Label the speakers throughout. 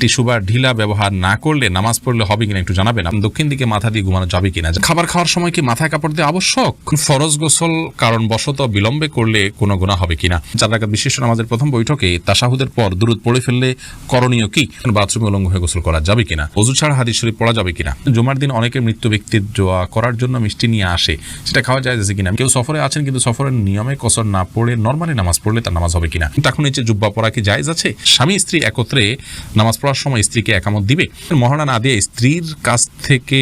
Speaker 1: Tissue ঢিলা ব্যবহার না করলে নামাজ পড়লে হবে কিনা একটু জানাবেন। দক্ষিণ দিকে মাথা দিয়ে ঘুমানো যাবে কিনা? খাবার খাওয়ার সময় কি মাথায় কাপড় দিয়ে আবশ্যক? ফরজ গোসল কারণ বশত বিলম্বে করলে কোনো গুণা হবে কিনা? চার রাকাত বিশিষ্ট আমাদের প্রথম বৈঠকে তাসাহুদের পর দূরত পড়ে ফেললে করণীয় কি? বাথরুমে উলঙ্গ হয়ে গোসল করা যাবে কিনা? অজু ছাড়া হাদিস শরীফ পড়া যাবে কিনা? জুমার দিন অনেকে মৃত্যু ব্যক্তির জোয়া করার জন্য মিষ্টি নিয়ে আসে। সেটা খাওয়া যায় কিনা? কেউ সফরে আছেন কিন্তু সফরের নিয়মে কসর না পড়ে নর্মালি নামাজ পড়লে তার নামাজ হবে কিনা? তখন নিচে জুব্বা পড়া কি জায়েজ আছে? স্বামী স্ত্রী একত্রে নামাজ পড়ার সময় স্ত্রীকে একামত দিবে? মহারণা না দিয়ে স্ত্রীর কাছ থেকে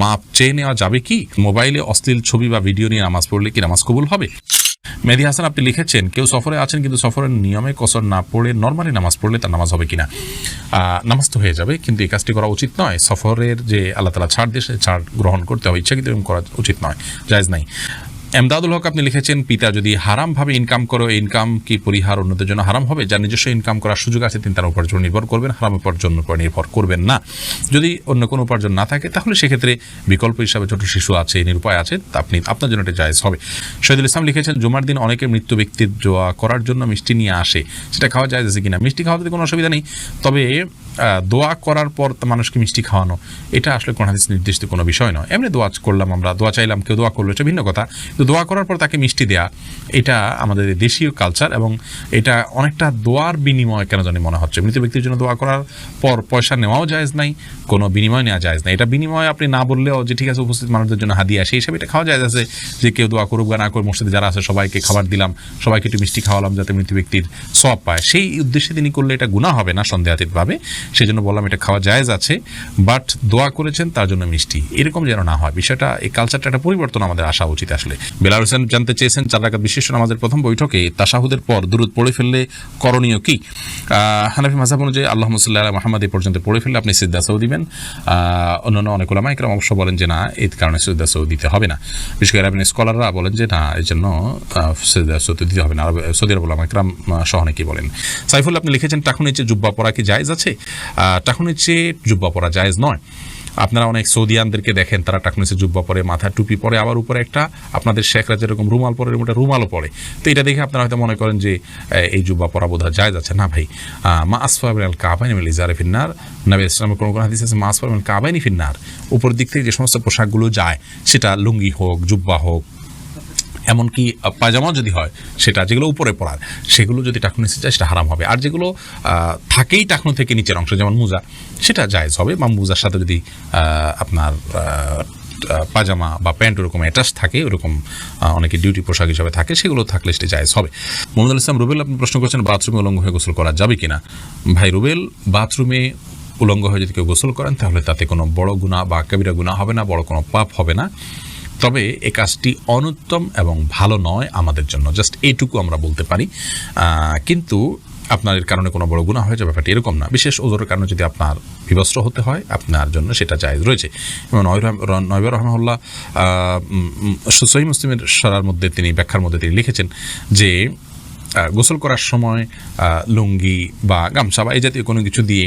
Speaker 1: মাপ চেয়ে নেওয়া যাবে কি? মোবাইলে অশ্লীল ছবি বা ভিডিও নিয়ে নামাজ পড়লে কি নামাজ কবুল হবে? মেহেদি হাসান, আপনি লিখেছেন, কেউ সফরে আছেন কিন্তু সফরের নিয়মে কসর না পড়ে নর্মালি নামাজ পড়লে তার নামাজ হবে কিনা? নামাজ তো হয়ে যাবে, কিন্তু এই কাজটি করা উচিত নয়। সফরের যে আল্লাহ তালা ছাড় সে ছাড় গ্রহণ করতে হবে। ইচ্ছাকৃত এরকম করা উচিত নয়, জায়জ নাই। এমদাদুল হক আপনি লিখেছেন, পিতা যদি হারামভাবে ইনকাম করো ইনকাম কি পরিহার অন্যদের জন্য হারাম হবে? যার নিজস্ব ইনকাম করার সুযোগ আছে, তিনি তার উপার্জন নির্ভর করবেন, হারাম উপার্জন উপর নির্ভর করবেন না। যদি অন্য কোনো উপার্জন না থাকে, তাহলে সেক্ষেত্রে বিকল্প হিসাবে ছোট শিশু আছে, নিরুপায় আছে আপনি, আপনার জন্য এটা জায়েজ হবে। শহীদুল ইসলাম লিখেছেন, জুমার দিন অনেকে মৃত্যু ব্যক্তির জোয়া করার জন্য মিষ্টি নিয়ে আসে। সেটা খাওয়া যায় কিনা? মিষ্টি খাওয়াতে কোনো অসুবিধা নেই। তবে দোয়া করার পর মানুষকে মিষ্টি খাওয়ানো, এটা আসলে কোন হাদিস নির্দিষ্ট কোনো বিষয় নয়। এমনি দোয়া করলাম আমরা, দোয়া চাইলাম, কেউ দোয়া করল, এটা ভিন্ন কথা। কিন্তু দোয়া করার পর তাকে মিষ্টি দেয়া, এটা আমাদের দেশীয় কালচার এবং এটা অনেকটা দোয়ার বিনিময় কেন জানি মনে হচ্ছে। মৃত ব্যক্তির জন্য দোয়া করার পর পয়সা নেওয়াও জায়েজ নাই, কোনো বিনিময় নেওয়া জায়েজ নাই। এটা বিনিময় আপনি না বললেও যে ঠিক আছে, উপস্থিত মানুষদের জন্য হাদিয়া, সেই হিসাবে এটা খাওয়া যায় আছে যে কেউ দোয়া করুক বা না করুক, মসজিদে যারা আছে সবাইকে খাবার দিলাম, সবাইকে একটু মিষ্টি খাওয়ালাম যাতে মৃত ব্যক্তির সব পায়। সেই উদ্দেশ্যে তিনি করলে এটা গুণা হবে না সন্দেহাতীতভাবে। সেই জন্য বললাম এটা খাওয়া জায়েজ আছে বাট দোয়া করেছেন, তার জন্য মিষ্টি। এরকম যেন না হয়। বিষয়টা, এই কালচারটা একটা পরিবর্তন আমাদের আসা উচিত আসলে। বেলাল হোসেন জানতে চেয়েছেন, চার রাকাত বিশিষ্ট আমাদের প্রথম বৈঠকে তাসাহুদের পর দূরত পড়ে ফেললে করণীয় কি? হানাফি মাসাব অনুযায়ী আল্লাহ মুসাল্লাহ মাহমদ এই পর্যন্ত পড়ে ফেললে আপনি সিদ্দাসাও দিবেন। অন্যান্য অনেক ওলামা একরাম অবশ্য বলেন যে না এই কারণে সিদ্দাসাও দিতে হবে না। বিশেষ করে আরবিন স্কলাররা বলেন যে না এই জন্য সিদ্দাসাও দিতে হবে না। সৌদি আরব ওলামা একরাম সহ অনেকেই বলেন। সাইফুল, আপনি লিখেছেন টাকুন নিচে জুব্বা পরা কি জায়েজ আছে? টাকুন নিচে জুব্বা পরা জায়েজ নয়। আপনারা অনেক সৌদিয়ানদেরকে দেখেন, তারা টাকনিসে জুব্বা পরে, মাথায় টুপি পরে, আবার উপরে একটা আপনাদের শেখরা যেরকম রুমাল পরে একটা রুমালও পরে। তো এটা দেখে আপনারা হয়তো মনে করেন যে এই জুব্বা পরা বোধ হয় জায়জ আছে। না ভাই মা আসফা আল কাবাইনি ইজারে ফিন্নার, নবী ইসলামের কোনো কোনো হাদিস আছে, মা আসফা আল কাবাইনি ফিন্নার। উপর দিক থেকে যে সমস্ত পোশাকগুলো যায়, সেটা লুঙ্গি হোক, জুব্বা হোক এমনকি পায়জামা যদি হয়, সেটা যেগুলো উপরে পড়ার, সেগুলো যদি টাকনু নিচে যায় সেটা হারাম হবে। আর যেগুলো থাকেই টাকনু থেকে নিচের অংশ, যেমন মুজা, সেটা জায়েজ হবে। বা মুজার সাথে যদি আপনার পাজামা বা প্যান্ট ওরকম অ্যাটাচ থাকে, ওরকম অনেকে ডিউটি পোশাক হিসাবে থাকে, সেগুলো থাকলে সেটা জায়েজ হবে। মোহাম্মদ ইসলাম রুবেল, আপনি প্রশ্ন করছেন বাথরুমে উলঙ্গ হয়ে গোসল করা যাবে কিনা? ভাই রুবেল বাথরুমে উলঙ্গ হয়ে যদি কেউ গোসল করেন, তাহলে তাতে কোনো বড় গুণা বা কবিরা গুণা হবে না, বড় কোনো পাপ হবে না। তবে এ কাজটি অনুত্তম এবং ভালো নয় আমাদের জন্য। জাস্ট এইটুকু আমরা বলতে পারি। কিন্তু আপনার এর কারণে কোনো বড় গুণা হয়ে যাবে, ব্যাপারটি এরকম না। বিশেষ ওজোরের কারণে যদি আপনার বিবস্ত্র হতে হয়, আপনার জন্য সেটা জায়েজ রয়েছে। এবং নয়ব রহমল্লাহ সহি মুসলিমের সরার মধ্যে তিনি ব্যাখ্যার মধ্যে তিনি লিখেছেন যে গোসল করার সময় লুঙ্গি বা গামছা বা এই জাতীয় কোনো কিছু দিয়ে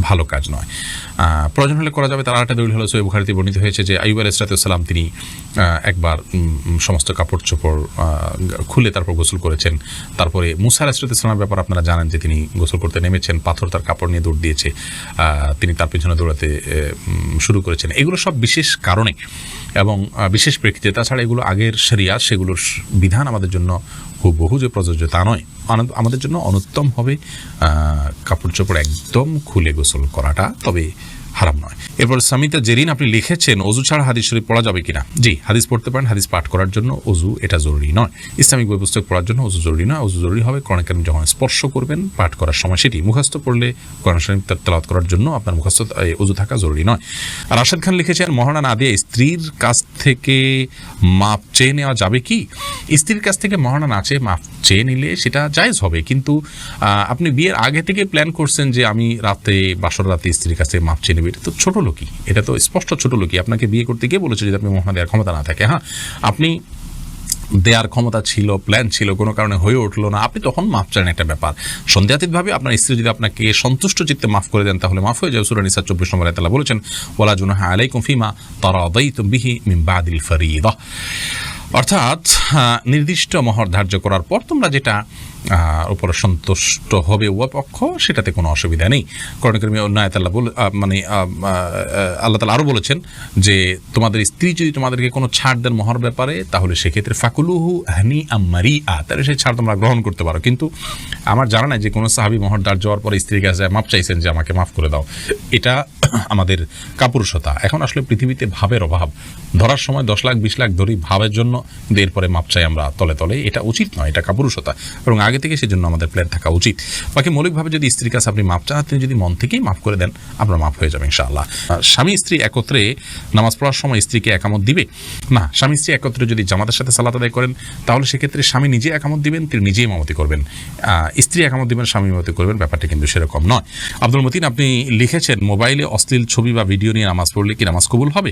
Speaker 1: ভালো কাজ নয়। প্রয়োজন হলে করা যাবে, তার আরেকটা দলিল হলো সৈয় বুখারিতে বর্ণিত হয়েছে যে আইব আল ইসরাতাম তিনি একবার সমস্ত কাপড় চোপড় খুলে তারপর গোসল করেছেন। তারপরে মুসার ইসরাতামের ব্যাপার আপনারা জানেন যে, তিনি গোসল করতে নেমেছেন, পাথর তার কাপড় নিয়ে দৌড় দিয়েছে তিনি তার পিছনে দৌড়াতে শুরু করেছেন। এগুলো সব বিশেষ কারণে এবং বিশেষ প্রেক্ষিতে, তাছাড়া এগুলো আগের সেরিয়া সেগুলোর বিধান আমাদের জন্য খুব বহু যে প্রযোজ্য, তা নয়। আমাদের জন্য অনুত্তম হবে কাপড় চোপড় একদম খুলে গোসল করাটা, তবে হারাম নয়। এরপর সামিতা জেরিন, আপনি লিখেছেন, অজু ছাড়া হাদিস শরীফ পড়া যাবে কিনা? জি, হাদিস পড়তে পারেন, হাদিস পাঠ করার জন্য অজু এটা জরুরি নয়। ইসলামিক বই পুস্তক পড়ার জন্য অজু জরুরি নয়, অজু জরুরি হবে কোরআন কারিম যখন স্পর্শ করবেন, পাঠ করার সময় সেটি। মুখস্থ পড়লে কোরআন শরীফ তেলাওয়াত করার জন্য আপনার মুখস্থ অজু থাকা জরুরি নয়। আর রাশেদ খান লিখেছেন মহানা না দিয়ে স্ত্রীর কাছ থেকে মাপ চেয়ে নেওয়া যাবে কি? স্ত্রীর কাছ থেকে মহানা না চেয়ে মাপ চেয়ে নিলে সেটা জায়েজ হবে, কিন্তু আপনি বিয়ের আগে থেকে প্ল্যান করছেন যে আমি রাতে, বাসর রাতে স্ত্রীর কাছে মাপ চেয়ে নেবে, এটা তো ছোট লোকই এটা তো স্পষ্ট ছোট লোকই আপনাকে বিয়ে করতে গিয়ে বলেছে যদি আপনি মোহনা দেওয়ার ক্ষমতা না থাকে। হ্যাঁ আপনি দেওয়ার ক্ষমতা ছিল প্ল্যান ছিল, কোনো কারণে হয়ে উঠল না। আপনি তখন মাফ চান একটা ব্যাপার। সন্দেহাতীতভাবে আপনার স্ত্রী যদি আপনাকে সন্তুষ্ট চিত্তে মাফ করে দেন, তাহলে মাফ হয়ে যাবে। সুরা নিসা চব্বিশ নম্বর তালা বলেছেন ওলা জুনাহা আলাইকুম ফিমা তারা অদাইতুম বিহি মিন বাদিল ফরিদা। অর্থাৎ নির্দিষ্ট মহর ধার্য করার পর তোমরা যেটা উপরে সন্তুষ্ট হবে উভয় পক্ষ সেটাতে কোনো অসুবিধা নেই। করণকর্মী অন্যায় তাল্লাহ বলে মানে আল্লাহ তালা আরও বলেছেন যে, তোমাদের স্ত্রী যদি তোমাদেরকে কোনো ছাড় দেন মহর ব্যাপারে, তাহলে সেক্ষেত্রে ফাকুলুহু হানি আম্মারি আ, তাহলে সেই ছাড় তোমরা গ্রহণ করতে পারো। কিন্তু আমার জানা নাই যে কোনো সাহাবি মহর ধার্য হওয়ার পর স্ত্রীর কাছে মাপ চাইছেন যে আমাকে মাফ করে দাও। এটা আমাদের কাপুরুষতা। এখন আসলে পৃথিবীতে ভাবের অভাব। ধরার সময় দশ লাখ, বিশ লাখ ধরি ভাবের জন্য, কিন্তু এরপরে মাপ চাই আমরা তলে তলে। এটা উচিত নয়, এটা কাপুরুষতা। এবং আগে থেকে সেজন্য আমাদের প্ল্যান থাকা উচিত। বাকি মৌলিকভাবে যদি স্ত্রীর কাছে আপনি মাপ চান তিনি যদি মন থেকেই মাফ করে দেন, আপনার মাফ হয়ে যাবে ইনশাআল্লাহ। স্বামী, স্ত্রী একত্রে নামাজ পড়ার সময় স্ত্রীকে একামত দিবে? না, স্বামী, স্ত্রী একত্রে যদি জামাতের সাথে সালাত আদায় করেন, তাহলে সেক্ষেত্রে স্বামী নিজে একামত দিবেন, তিনি নিজেই মামতি করবেন। স্ত্রী একামত দিবেন, স্বামী মামতি করবেন, ব্যাপারটা কিন্তু সেরকম নয়। আব্দুল মতিন, আপনি লিখেছেন, মোবাইলে অশ্লীল ছবি বা ভিডিও নিয়ে নামাজ পড়লে কি নামাজ কবুল হবে?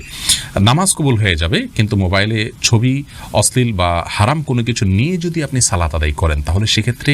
Speaker 1: নামাজ কবুল হয়ে যাবে, কিন্তু মোবাইলে ছবি অশ্লীল বা হারাম কোনো কিছু নিয়ে যদি আপনি সালাত আদায় করেন, তাহলে সেক্ষেত্রে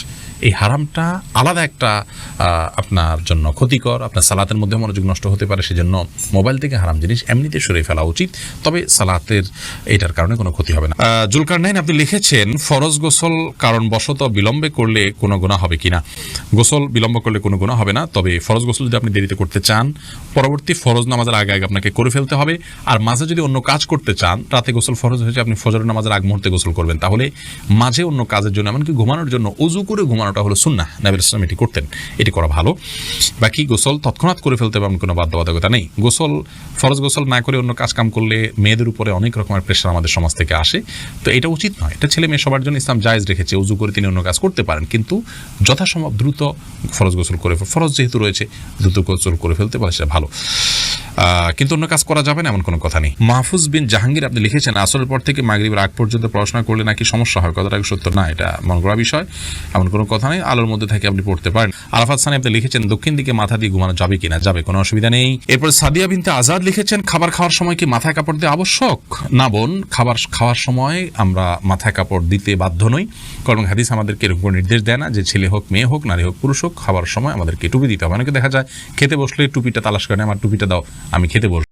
Speaker 1: এই হারামটা আলাদা একটা আপনার জন্য ক্ষতিকর। আপনার সালাতের মধ্যে মনোযোগ নষ্ট হতে পারে, সেজন্য মোবাইল থেকে হারাম জিনিস এমনিতে সরে ফেলা উচিত। তবে সালাতের এটার কারণে কোনো ক্ষতি হবে না। জুলকার নাইন আপনি লিখেছেন, ফরজ গোসল কারণ বশত বিলম্বে করলে কোনো গুণা হবে কিনা? গোসল বিলম্ব করলে কোনো গুণা হবে না, তবে ফরজ গোসল যদি আপনি দেরিতে করতে চান, পরবর্তী ফরজ নামাজের আগে আগে আপনাকে করে ফেলতে হবে। আর মাঝে যদি অন্য কাজ করতে চান, রাতে গোসল ফরজ হয়েছে, আপনি ফজর নামাজের আগ মুহূর্তে গোসল করবেন। তাহলে মাঝে অন্য কাজের জন্য, এমনকি ঘুমানোর জন্য, উজু করে ঘুমানোটা হলো সুন্না নাবির ইসলাম এটি করতেন। এটি করা ভালো। বাকি গোসল তৎক্ষণাৎ করে ফেলতে হবে কোনো বাধ্যবাধকতা নেই। গোসল, ফরজ গোসল না করে অন্য কাজ কাম করলে মেয়েদের উপরে অনেক রকমের প্রেশার আমাদের সমাজ থেকে আসে। তো এটা উচিত নয়। এটা ছেলে মেয়ে সবার জন্য ইসলাম জায়েজ রেখেছে। উজু করে তিনি অন্য কাজ করতে পারেন। কিন্তু যথাসম্ভব দ্রুত ফরজ গোসল করে ফরজ যেহেতু রয়েছে, দ্রুত গোসল করে ফেলতে পারে সেটা ভালো। কিন্তু অন্য কাজ করা যাবে না, এমন কোনো কথা নেই। মাহফুজ বিন জাহাঙ্গীর আপনি লিখেছেন, আসরের পর থেকে মাগরিবের আগ পর্যন্ত পড়াশোনা করলে নাকি সমস্যা হয়? কথাটা সত্য? না, এটা মন করা বিষয়, এমন কোনো কথা নেই। আলোর মধ্যে থেকে আপনি পড়তে পারেন। আরাফাত সানি আপনি লিখেছেন, দক্ষিণ দিকে মাথা দিয়ে ঘুমানো যাবে কিনা? যাবে, কোনো অসুবিধা নেই। এরপর সাদিয়া বিনতে আজাদ লিখেছেন, খাবার খাওয়ার সময় কি মাথায় কাপড় দেওয়া আবশ্যক? না বোন, খাবার খাওয়ার সময় আমরা মাথায় কাপড় দিতে বাধ্য নই। কারণ হাদিস আমাদেরকে এরকম নির্দেশ দেয় না যে ছেলে হোক, মেয়ে হোক, নারী হোক, পুরুষ হোক, খাবার সময় আমাদেরকে টুপি দিতে হবে। অনেকে দেখা যায়, খেতে বসলে টুপিটা তালাশ করে, আমার টুপিটা দাও। আমি খেতে বসবো।